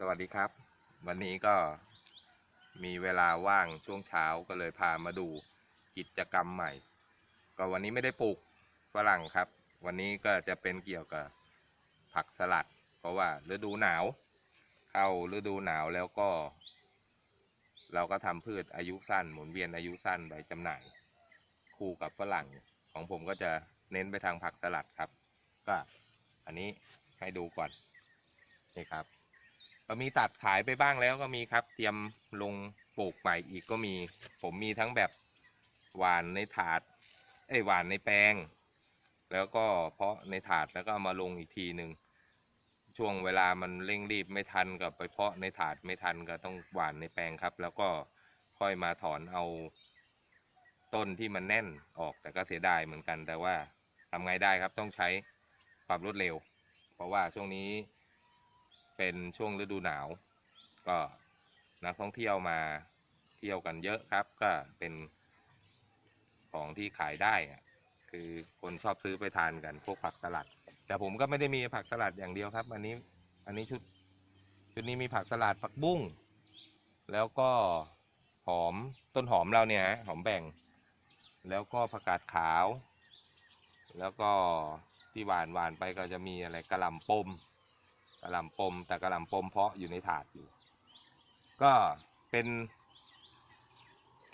สวัสดีครับ วันนี้ก็มีเวลาว่างช่วงเช้าก็เลยพามาดูกิจกรรมใหม่ ก็วันนี้ไม่ได้ปลูกฝรั่งครับ วันนี้ก็จะเป็นเกี่ยวกับผักสลัด เพราะว่าฤดูหนาว เข้าฤดูหนาวแล้วก็ เราก็ทำพืชอายุสั้นหมุนเวียนอายุสั้นไปจำหน่าย คู่กับฝรั่งของผมก็จะเน้นไปทางผักสลัดครับ ก็อันนี้ให้ดูก่อนนี่ครับ ก็มีตัดขายไปบ้างแล้วก็มีครับ เตรียมลงปลูกใหม่อีกก็มี ผมมีทั้งแบบหวานในถาดเอ้ยหวานในแปลง แล้วก็เพาะในถาดแล้วก็มาลงอีกทีหนึ่งช่วงเวลามันเร่งรีบไม่ทันกับไปเพาะในถาดไม่ทันก็ต้องหวานในแปลงครับ แล้วก็ค่อยมาถอนเอาต้นที่มันแน่นออกแต่ก็เสียดายเหมือนกัน แต่ว่าทำไงได้ครับต้องใช้ความรวดเร็ว เพราะว่าช่วงนี้ เป็นช่วงฤดูหนาว ก็นักท่องเที่ยวมาเที่ยวกันเยอะครับ ก็เป็นของที่ขายได้คือคนชอบซื้อไปทานกันพวกผักสลัด แต่ผมก็ไม่ได้มีผักสลัดอย่างเดียวครับ อันนี้อันนี้ชุดชุดนี้มีผักสลัดผักบุ้งแล้วก็หอมต้นหอมเราเนี่ยหอมแบ่ง แล้วก็ผักกาดขาว แล้วก็ที่หวานหวานไปก็จะมีอะไรกระหล่ำปม กระหล่ำปมแต่กระหล่ำปมเพาะอยู่ในถาดอยู่ ก็เป็น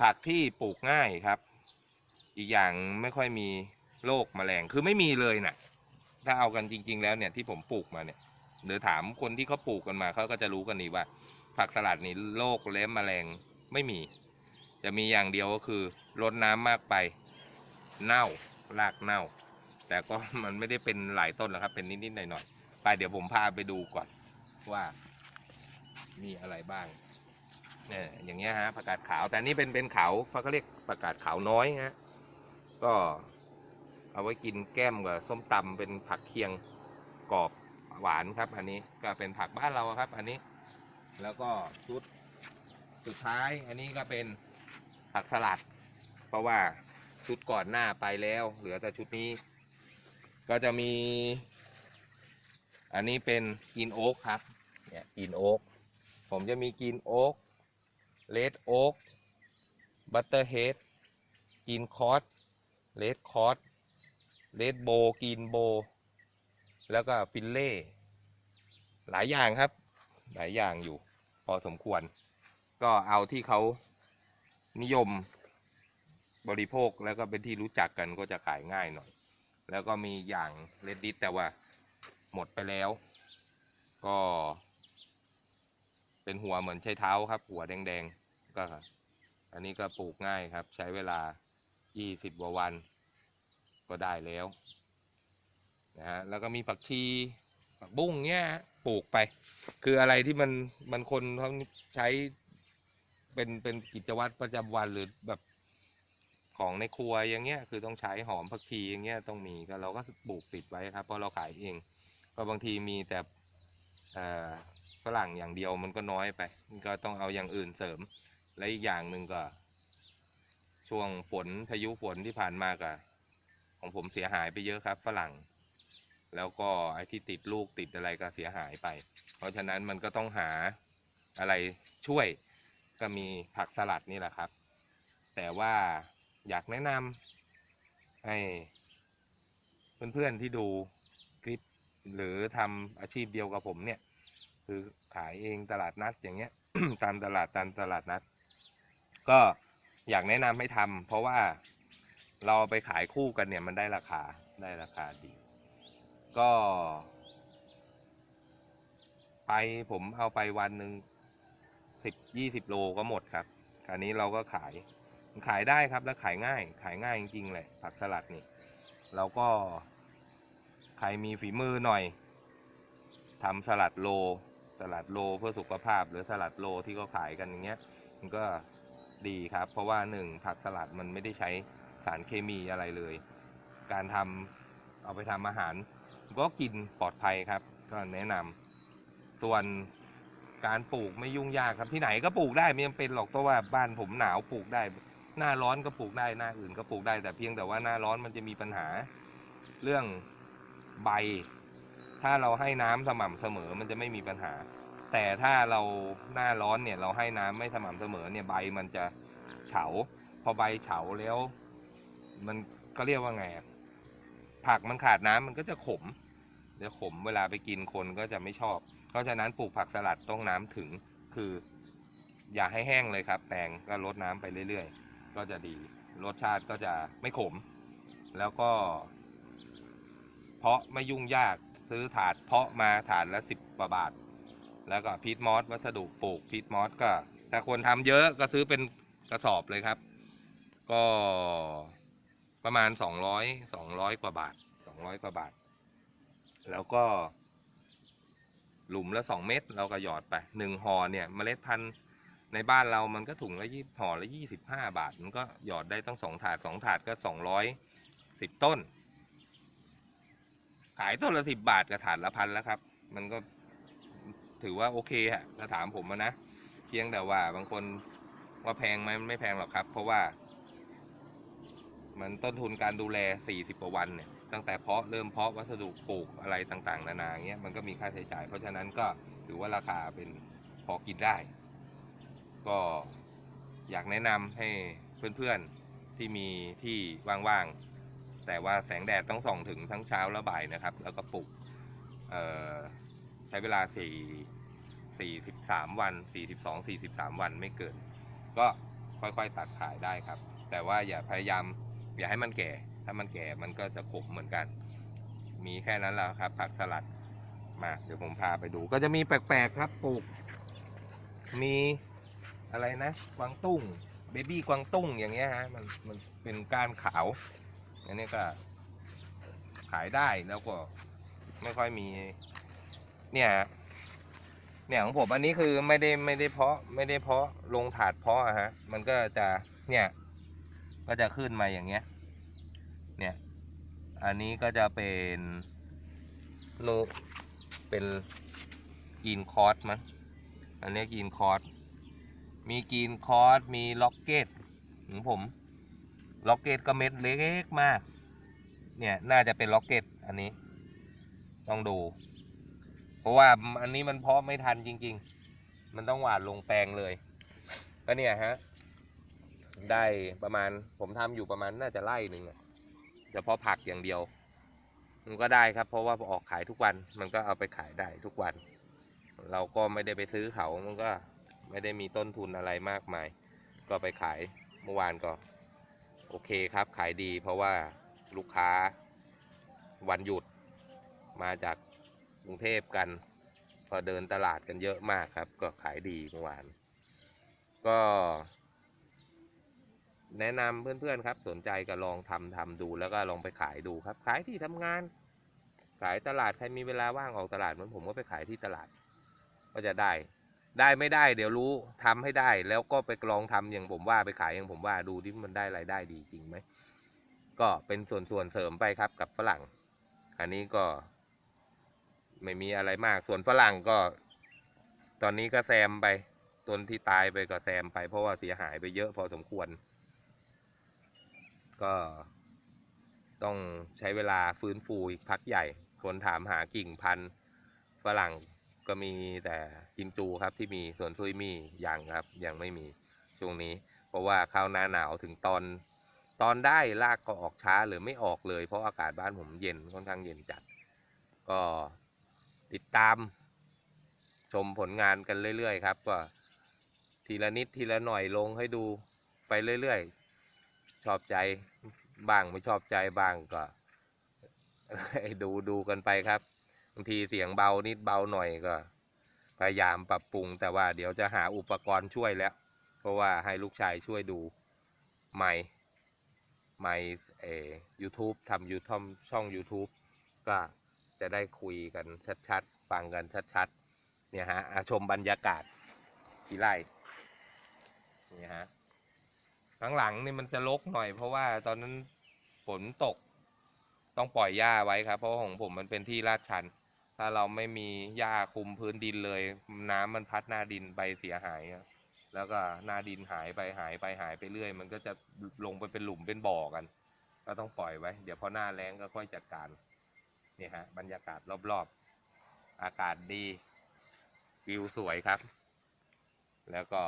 ผักที่ปลูกง่ายครับ อีกอย่างไม่ค่อยมีโรคแมลงคือไม่มีเลยน่ะ ถ้าเอากันจริง ๆ แล้วเนี่ยที่ผมปลูกมาเนี่ยหรือถามคนที่เขาปลูกกันมาเขาก็จะรู้กันดีว่า ผักสลัดนี่โรคเล้มแมลงไม่มี จะมีอย่างเดียวก็คือรดน้ำมากไปเน่ารากเน่า แต่ก็มันไม่ได้เป็นหลายต้นหรอกครับเป็นนิดๆหน่อยๆ ไปเดี๋ยวผมพาไปดูก่อนว่ามีอะไรบ้างเนี่ยอย่างเงี้ยฮะผักกาดขาวแต่นี่เป็นเป็นเขาเขาเรียกผักกาดขาวน้อยฮะก็เอาไว้กินแก้มกับส้มตำเป็นผักเคียงกรอบหวานครับ อันนี้ก็เป็นผักบ้านเราครับ อันนี้ แล้วก็ชุดสุดท้าย อันนี้ก็เป็นผักสลัด เพราะว่าชุดก่อนหน้าไปแล้ว เหลือแต่ชุดนี้ ก็จะมี อันนี้เป็นกินโอ๊กครับ เนี่ยกินโอ๊กผมจะมีกินโอ๊กเลดโอ๊กบัตเตอร์เฮดกินคอสเลดคอสเลดโบกินโบ แล้วก็ฟิลเล่ หลายอย่างครับ หลายอย่างอยู่ พอสมควร ก็เอาที่เขานิยมบริโภคแล้วก็เป็นที่รู้จักกันก็จะขายง่ายหน่อย แล้วก็มีอย่างเลดดิสแต่ว่า หมดไปแล้ว ก็ เป็นหัวเหมือนใช้เท้าครับ หัวแดงๆ ก็อันนี้ก็ปลูกง่ายครับ ใช้เวลา 20กว่าวัน ก็ได้แล้วนะฮะแล้วก็มีผักชีผักบุ้งเนี้ยปลูกไป คืออะไรที่มันมันคนเขาใช้เป็นเป็นกิจวัตรประจำวันหรือแบบของในครัวอย่างเงี้ยคือต้องใช้หอมผักชีอย่างเงี้ยต้องมีก็เราก็ปลูกติดไว้ครับเพราะเราขายเอง ก็บางทีมีแต่ฝรั่งอย่างเดียวมันก็น้อยไปก็ต้องเอาอย่างอื่นเสริม และอีกอย่างหนึ่งก็ ช่วงฝนพายุฝนที่ผ่านมาก็ของผมเสียหายไปเยอะครับ ฝรั่ง แล้วก็ไอ้ที่ติดลูกติดอะไรก็เสียหายไป เพราะฉะนั้นมันก็ต้องหาอะไรช่วยก็มีผักสลัดนี่แหละครับ แต่ว่าอยากแนะนำให้เพื่อนๆที่ดู หรือทำอาชีพเดียวกับผมเนี่ย คือขายเองตลาดนัดอย่างเงี้ย ตามตลาดตามตลาดนัด ก็อยากแนะนำให้ทำเพราะว่าเราไปขายคู่กันเนี่ยมันได้ราคาได้ราคาดี ก็ ไปผมเอาไปวันหนึ่งสิบยี่สิบโลก็หมดครับคราวนี้เราก็ขายขายได้ครับแล้วขายง่าย ขายง่ายจริงๆเลยผักสลัดนี่เราก็ ใครมีฝีมือหน่อยทำสลัดโล สลัดโลเพื่อสุขภาพ หรือสลัดโลที่เขาขายกันอย่างเงี้ย มันก็ดีครับ เพราะว่าหนึ่งผักสลัดมันไม่ได้ใช้สารเคมีอะไรเลย การทำเอาไปทำอาหาร ก็กินปลอดภัยครับ ก็แนะนำส่วนการปลูกไม่ยุ่งยากครับที่ไหนก็ปลูกได้ไม่จำเป็นหรอกเพราะว่าบ้านผมหนาวปลูกได้ หน้าร้อนก็ปลูกได้หน้าอื่นก็ปลูกได้แต่เพียงแต่ว่าหน้าร้อนมันจะมีปัญหาเรื่อง ใบ ถ้าเราให้น้ำสม่ำเสมอมันจะไม่มีปัญหา แต่ถ้าเราหน้าร้อนเนี่ยเราให้น้ำไม่สม่ำเสมอเนี่ยใบมันจะเฉา พอใบเฉาแล้ว มันก็เรียกว่าไงผักมันขาดน้ำมันก็จะขมเดี๋ยวขมเวลาไปกินคนก็จะไม่ชอบ เพราะฉะนั้นปลูกผักสลัดต้องน้ำถึงคือ อย่าให้แห้งเลยครับแตงก็ลดน้ำไปเรื่อยๆ ก็จะดี รสชาติก็จะไม่ขม แล้วก็ เพาะไม่ยุ่งยากซื้อถาดเพาะมาถาดละสิบกว่าบาท แล้วก็พีทมอสวัสดุปลูกพีทมอสก็ถ้าคนทำเยอะก็ซื้อเป็นกระสอบเลยครับ ก็ประมาณสองร้อยสองร้อยกว่าบาทสองร้อยกว่าบาท แล้วก็ หลุมละสองเม็ดเราก็หยอดไปหนึ่งห่อเนี่ยเมล็ดพันธุ์ในบ้านเรามันก็ถุงละยี่ห่อละยี่สิบห้าบาท มันก็หยอดได้ตั้งสองถาดสองถาดก็สองร้อยสิบต้น ขายต้นละสิบบาทกับถาดละพันแล้วครับ มันก็ถือว่าโอเคฮะถ้าถามผมนะเพียงแต่ว่าบางคนว่าแพงไหมมันไม่แพงหรอกครับ เพราะว่า มันต้นทุนการดูแล40กว่าวันเนี่ยตั้งแต่เพาะเริ่มเพาะวัสดุปลูกอะไรต่างๆ นานาเงี้ยมันก็มีค่าใช้จ่าย เพราะฉะนั้นก็ถือว่าราคาเป็นพอกินได้ ก็อยากแนะนำให้เพื่อนๆที่มีที่ว่างๆ แต่ว่าแสงแดดต้องส่องถึงทั้งเช้าและบ่ายนะครับ แล้วก็ปลูกใช้เวลา 4 43 วัน 42 43 วันไม่เกิน ก็ค่อยๆตัดขายได้ครับ แต่ว่าอย่าพยายามอย่าให้มันแก่ ถ้ามันแก่มันก็จะขมเหมือนกัน มีแค่นั้นแล้วครับ ผักสลัดมาเดี๋ยวผมพาไปดู ก็จะมีแปลกๆครับปลูก มีอะไรนะกวางตุ้งเบบี้กวางตุ้งอย่างเงี้ยฮะมันมันเป็นก้านขาว อันนี้ก็ขายได้แล้วก็ไม่ค่อยมี เนี่ยเนี่ยของผมอันนี้คือไม่ได้ไม่ได้เพาะไม่ได้เพาะลงถาดเพาะอะฮะ มันก็จะเนี่ยก็จะขึ้นมาอย่างเงี้ย เนี่ย อันนี้ก็จะเป็นนูเป็นกินคอร์สมั้งอันนี้กินคอร์สมีกินคอร์สมีล็อกเก็ตของผม ล็อกเก็ตก็เม็ดเล็กมาก เนี่ยน่าจะเป็นล็อกเก็ตอันนี้ ต้องดู เพราะว่าอันนี้มันเพาะไม่ทันจริง ๆ มันต้องหวานลงแปลงเลย ก็เนี่ยฮะ ได้ประมาณผมทำอยู่ประมาณน่าจะไร่หนึ่งอะเฉพาะผักอย่างเดียว มันก็ได้ครับ เพราะว่าออกขายทุกวัน มันก็เอาไปขายได้ทุกวัน เราก็ไม่ได้ไปซื้อเขา มันก็ไม่ได้มีต้นทุนอะไรมากมาย ก็ไปขายเมื่อวานก็ โอเคครับขายดีเพราะว่าลูกค้าวันหยุดมาจากกรุงเทพกัน พอเดินตลาดกันเยอะมากครับ ก็ขายดีเมื่อวาน ก็ แนะนำเพื่อนๆครับ สนใจก็ลองทำทำดูแล้วก็ลองไปขายดูครับ ขายที่ทำงาน ขายตลาดใครมีเวลาว่างออกตลาดเหมือนผมก็ไปขายที่ตลาด ก็จะได้ ได้ไม่ได้เดี๋ยวรู้ทำให้ได้ แล้วก็ไปลองทำอย่างผมว่าไปขายอย่างผมว่าดูที่มันได้รายได้ดีจริงไหมก็เป็นส่วนส่วนเสริมไปครับกับฝรั่ง อันนี้ก็ ไม่มีอะไรมากส่วนฝรั่งก็ ตอนนี้ก็แซมไปต้นที่ตายไปก็แซมไป เพราะว่าเสียหายไปเยอะพอสมควร ก็ต้องใช้เวลาฟื้นฟูอีกพักใหญ่ คนถามหากิ่งพันธุ์ฝรั่ง ก็มีแต่กิมจูครับที่มีส่วนซุยมี่ยังครับยังไม่มีช่วงนี้ เพราะว่าข้าหน้าหนาวถึงตอนตอนได้รากก็ออกช้าหรือไม่ออกเลย เพราะอากาศบ้านผมเย็นค่อนข้างเย็นจัด ก็ติดตามชมผลงานกันเรื่อยๆครับก็ทีละนิดทีละหน่อยลงให้ดูไปเรื่อยๆ ชอบใจบ้างไม่ชอบใจบ้างก็ดูดูกันไปครับางทีเสียงเบานิดเบาหน่อยก็ พยายามปรับปรุง แต่ว่าเดี๋ยวจะหาอุปกรณ์ช่วยแล้ว เพราะว่าให้ลูกชายช่วยดูไมค์ไมค์เอยูทูบทำยูทอมช่อง YouTube ก็จะได้คุยกันชัดๆ ฟังกันชัดๆ เนี่ยฮะชมบรรยากาศที่ไร่เนี่ยฮะข้างหลังนี่มันจะรกหน่อย เพราะว่าตอนนั้นฝนตกต้องปล่อยหญ้าไว้ครับ เพราะของผมมันเป็นที่ลาดชัน ถ้าเราไม่มีหญ้าคุมพื้นดินเลย น้ำมันพัดหน้าดินไปเสียหายแล้วก็หน้าดินหายไปหายไปหายไปเรื่อย มันก็จะลงไปเป็นหลุมเป็นบ่อกัน ก็ต้องปล่อยไว้ เดี๋ยวพอหน้าแล้งก็ค่อยจัดการเนี่ฮะบรรยากาศรอบๆ อากาศดี วิวสวยครับ แล้วก็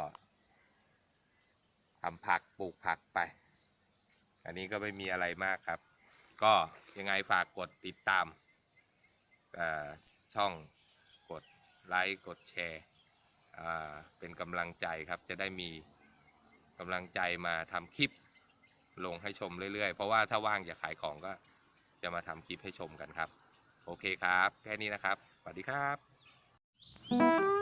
ทำผักปลูกผักไป อันนี้ก็ไม่มีอะไรมากครับ ก็ยังไงฝากกดติดตาม ช่องกดไลค์กดแชร์เป็นกำลังใจครับจะได้มีกำลังใจมาทำคลิปลงให้ชมเรื่อยๆ เพราะว่าถ้าว่างจะขายของก็จะมาทำคลิปให้ชมกันครับ โอเคครับ แค่นี้นะครับ สวัสดีครับ